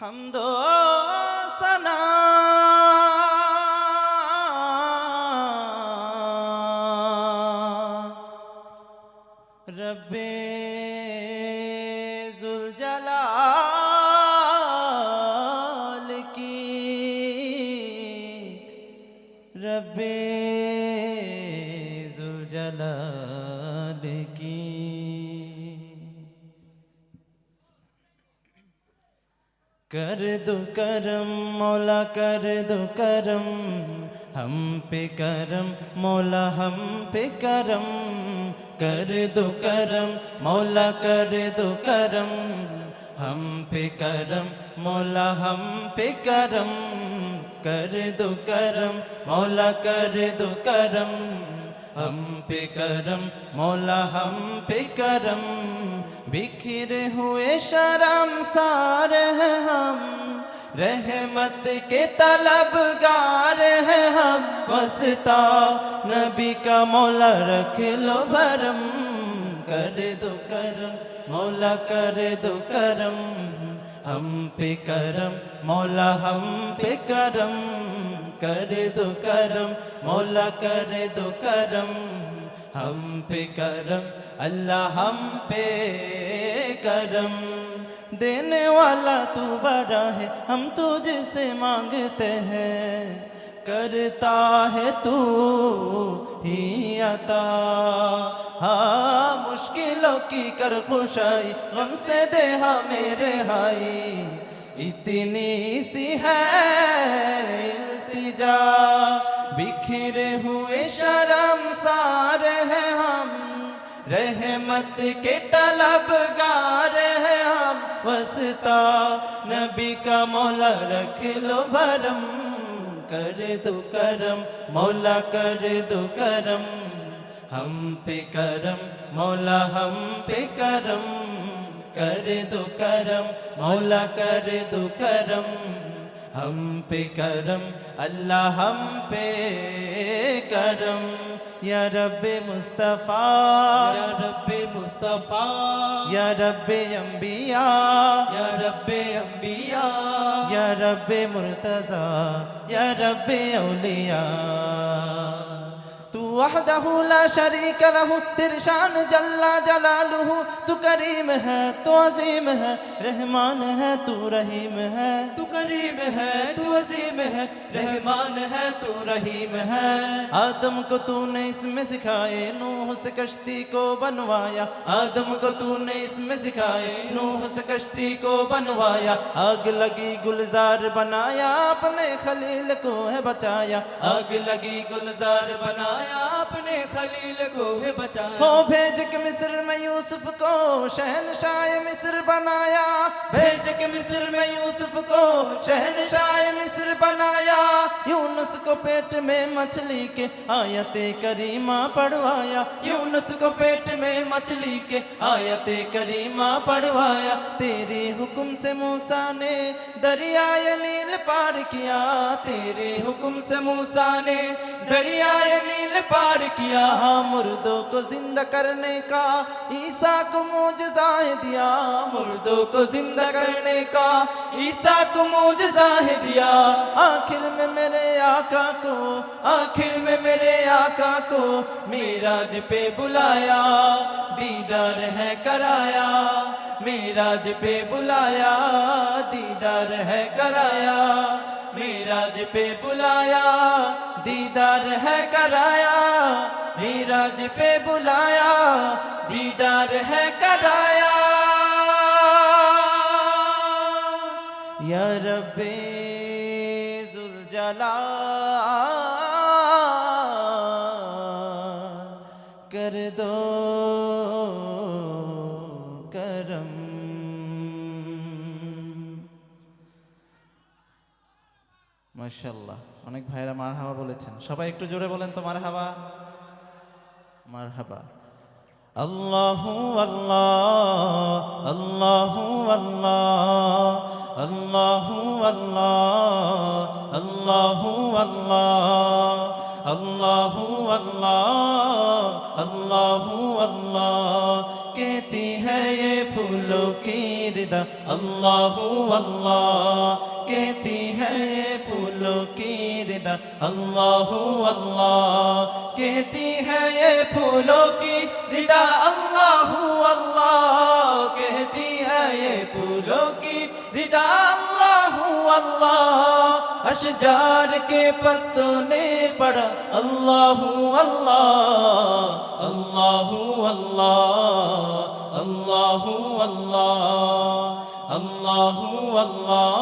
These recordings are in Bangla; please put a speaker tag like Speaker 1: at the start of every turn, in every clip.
Speaker 1: حمد سنا رب ذوالجلال کی رب ذوالجلال کی कर दो करम मौला कर दो करम हम पे करम मौला हम पे करम कर दो करम मौला कर दो करम हम पे करम मौला हम पे करम कर दो करम मौला कर दो करम हम पे करम मौला हम पे करम बिखरे हुए शर्म सार हैं हम रहमत के तलबगार हैं हम वसता नबी का मौला रख लो भरम कर दो करम मौला कर दो करम हम पे करम मौला हम पे करम کر دو کرم، مولا کر دو کرم، ہم پہ کرم، اللہ ہم پہ کرم۔ دینے والا تو بڑا ہے، ہم تجھ سے مانگتے ہیں۔ کرتا ہے تو ہی عطا۔ ہاں مشکلوں کی کر خوشائی، غم سے دے ہاں میرے ہائی اتنی سی ہے۔ جا بکھرے ہوئے شرم سار ہیں ہم رحمت کے طلبگار ہیں ہم وسطہ نبی کا مولا رکھ لو بھرم کر دو کرم مولا کر دو کرم ہم پہ کرم مولا ہم پہ کرم کر دو کرم مولا کر دو کرم हम पे करम अल्लाह हम पे करम या रब मुस्तफ़ा
Speaker 2: या रब्बे मुस्तफा
Speaker 1: या रब अम्बिया
Speaker 2: या रब्बे अंबिया
Speaker 1: या रब मुर्तज़ा या रब औलिया وحدہ لا شریک لہ ترشان جلا جلالہ تو کریم ہے تو عظیم ہے رحمان ہے تو رحیم ہے۔ تو
Speaker 2: کریم ہے تو عظیم ہے رحمان
Speaker 1: ہے تو رحیم ہے۔ آدم کو تو نے اس میں سکھائے نوح سے کشتی کو بنوایا۔ آدم کو تو نے اس میں سکھائے نوح سے کشتی کو بنوایا۔ آگ لگی گلزار بنایا اپنے خلیل کو ہے بچایا۔ آگ
Speaker 2: لگی گلزار بنایا اپنے خلیل کو
Speaker 1: بھی بچایا ہو بھیج کے مصر میں یوسف کو شہنشاہ مصر بنایا۔ بھیج کے مصر میں یوسف کو شہنشاہ مصر بنایا۔ یونس کو پیٹ میں مچھلی کے آیت کریمہ پڑھوایا۔ یونس کو پیٹ میں مچھلی کے آیت کریمہ پڑھوایا۔ تیری حکم سے موسیٰ نے دریائے نیل پار کیا، تیرے حکم سے موسیٰ نے دریائے نیل پار کیا، مردوں کو زندہ کرنے کا، عیسیٰ کو موجزہ دیا، مردوں کو زندہ کرنے کا، عیسیٰ کو موجزہ دیا۔ آخر میں میرے آقا کو، آخر میں میرے آقا کو میراج پہ بلایا، دیدار ہے کرایا۔ میراج پہ بلایا، دیدار ہے کرایا۔ میراج پہ بلایا، دیدار ہے کرایا۔ میراج پہ بلایا، دیدار ہے کرایا۔ یا رب زلجلال محترم মার্শাল্লাহ অনেক ভাইরা মার হাবা বলেছেন সবাই একটু জোরে বলেন তো মার হাবা মার হাবা আল্লাহ আল্লাহ আল্লাহ আল্লাহ আল্লাহ আল্লাহ আল্লাহ আল্লাহ আল্লাহ আল্লাহ আল্লাহ کی کردہ اللہ اللہ کہتی ہے پھولو کی ردا اللہ اللہ کہتی ہے یہ پھولوں کی ردا اللہ اللہ کہتی ہے یہ پھولوں کی ردا اللہ اللہ اشجار کے پتوں نے پڑا اللہ اللہ اللہ اللہ الله الله الله الله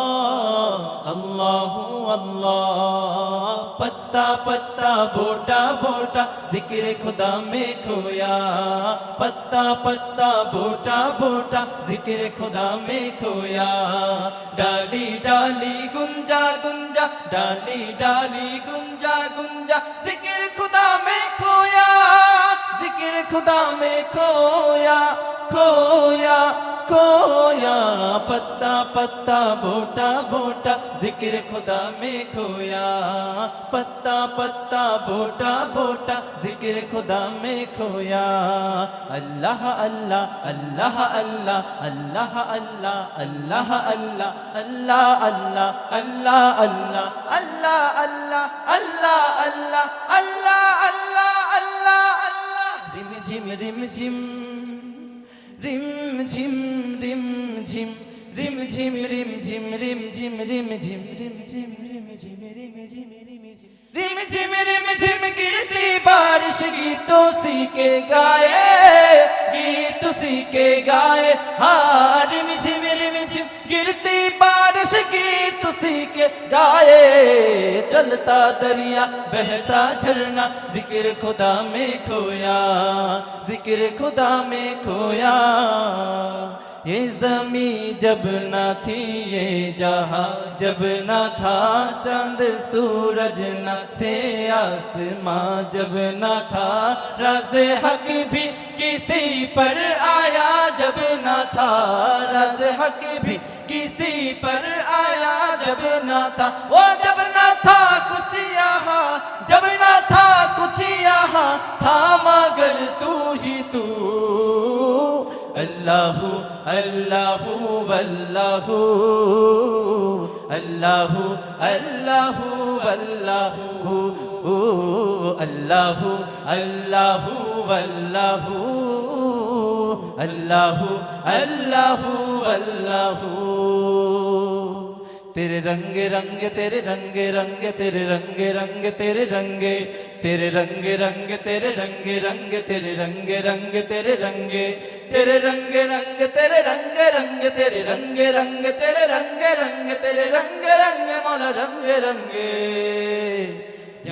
Speaker 1: الله الله पत्ता पत्ता बोटा बोटा जिक्र खुदा में खोया पत्ता पत्ता बोटा बोटा जिक्र खुदा में खोया डाली डाली गुंजा गुंजा डाली डाली गुंजा गुंजा जिक्र खुदा में खोया जिक्र खुदा में खोया खोया खोया पत्ता पत्ता बोटा बोटा जिक्र खुदा में खोया पत्ता पत्ता बोटा बोटा जिक्र खुदा में खोया अल्लाह अल्लाह अल्लाह अल्लाह अल्लाह अल्लाह अल्लाह अल्लाह अल्लाह अल्लाह अल्लाह अल्लाह अल्लाह अल्लाह अल्लाह अल्लाह अल्लाह अल्लाह अल्लाह अल्लाह रिम झिम रिम झिम रिम झिम रिम झिम रिम झिम रिम झिम रिम झिम रिम झिम रिम झिम रिम झिम रिम झिम रिम झिम रिम झिम रिम झिम गिरती बारिश गीतों सी के गाए गीत सी के गाए हाँ रिम झिम रिम झिम گائے چلتا دریا، بہتا جھرنا، ذکر خدا میں کھویا، ذکر خدا میں کھویا۔ یہ زمین جب نہ تھی، یہ جہاں جب نہ تھا چند سورج نہ تھے آسمان جب نہ تھا۔ راز حق بھی کسی پر آیا جب نہ تھا۔ راز حق بھی کسی پر जब न था वो जब न था कुछ यहाँ जब न था कुछ यहाँ था मगर तू ही तू अल्लाहु अल्लाहु वल्लाहु अल्लाहु अल्लाहु वल्लाहु अल्लाहु अल्लाहु वल्लाहु अल्लाहु अल्लाहु वल्लाहु तेरे रंग रंग तेरे रंग रंग तेरे रंग रंग तेरे रंगे तेरे रंग रंग तेरे रंग रंग तेरे रंग रंग तेरे रंगे तेरे रंग रंग तेरे रंग रंग तेरे रंग रंग तेरे रंग रंग तेरे रंग रंग मौला रंग रंगे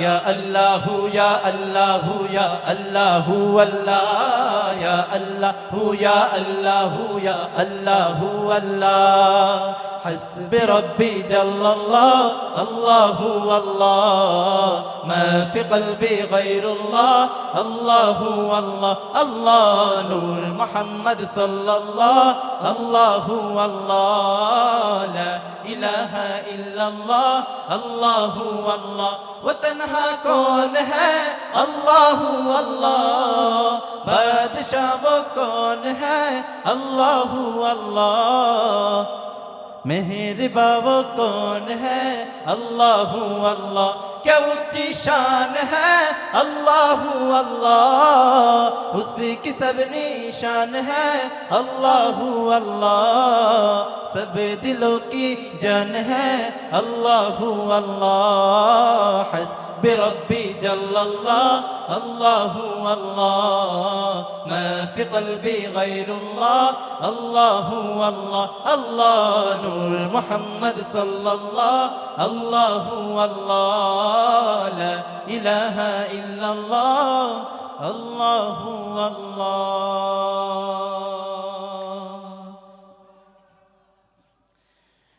Speaker 1: या अल्लाह या अल्लाह या अल्लाह अल्लाह या अल्लाह या अल्लाह या अल्लाह अल्लाह حسبي ربي جل الله. الله هو الله ما في قلبي غير الله. الله هو الله الله نور محمد صلى الله. الله هو الله لا إله إلا الله. الله هو الله وتنها کون ہے هو الله بادشاہ وہ کون ہے هو الله मेहरबा वो कौन है अल्लाह अल्लाह क्या ऊंची शान है अल्लाह अल्लाह उसी की सब निशान है अल्लाह अल्लाह सब दिलों की जान है अल्लाह अल्लाह ربي ربي جل الله. الله الله، ما في قلبي غير الله. الله هو الله نور محمد صلى الله. الله والله. لا إله إلا الله. الله والله.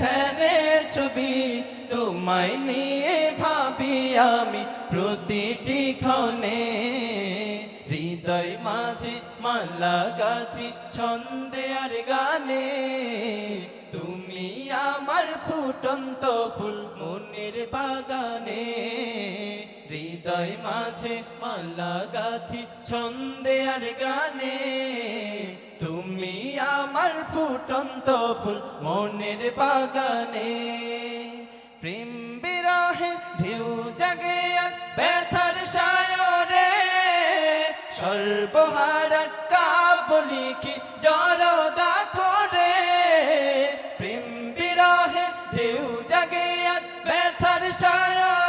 Speaker 1: ধ্যানের ছবি তোমায় নিয়ে ভাবি আমি প্রতিটি ক্ষণে। হৃদয় মাঝে মালা গাথি, ছন্দে আর গানে। তুমি আমার ফুটন্ত ফুল
Speaker 2: মনের বাগানে।
Speaker 1: হৃদয় মাঝে মালা গাথি, ছন্দে আর গানে। তুমি আমার ফুটন্ত ফুল মনের বাগানে। প্রেম বিরাহে ঢেউ জাগে আজ ব্যথার সায়রে। সর্বহারার কাব্য লিখি জরদা করে প্রেম বিরাহে ঢেউ জাগে আজ ব্যথার সায়রে।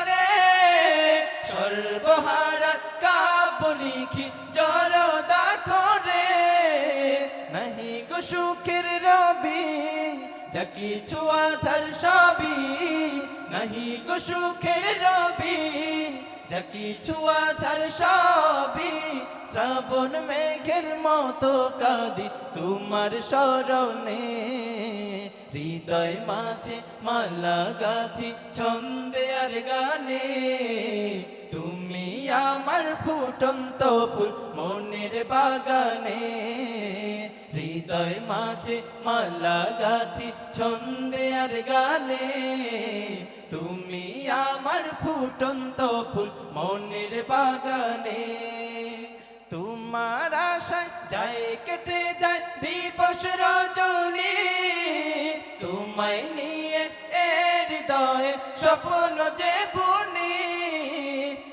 Speaker 1: লিখি জরদা করে নাহি গো সুখের রবি, যা কিছু আধার সবই, নাহি গো সুখের রবি, যা কিছু আধার সবই, শ্রাবণ মেঘের মতো কাঁদি তোমার স্মরণে। হৃদয় মাঝে মালা গাথি, ছন্দে আর গানে। তুমি আমার ফুটন্ত ফুল মনের বাগানে। হৃদয় মাঝে মালা গাথি, ছন্দে আর গানে। তুমি আমার ফুটন্ত ফুল মনের বাগানে। তোমার আশায় যায় কেটে যায় দিবস রজনী। তোমায় নিয়ে হৃদয়ে স্বপ্ন যে বুনি,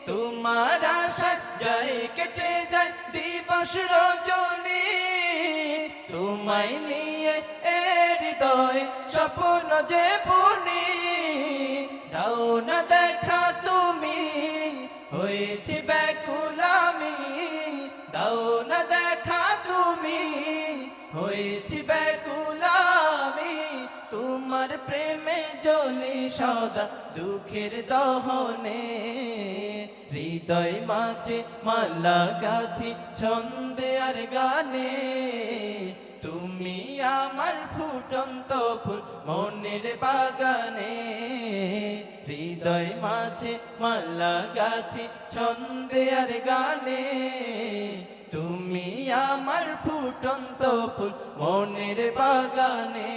Speaker 1: তোমার আশায় যায় কেটে যায় দিবস রজনী। তোমায় নিয়ে হৃদয়ে স্বপ্ন যে বুনি সদা দুঃখের দহনে, হৃদয় মাঝে মালা গাথি ছন্দে আর গানে। তুমি আমার ফুটন্ত ফুল মনের বাগানে, হৃদয় মাঝে মালা গাথি ছন্দে আর গানে। তুমি আমার ফুটন্ত ফুল মনের বাগানে।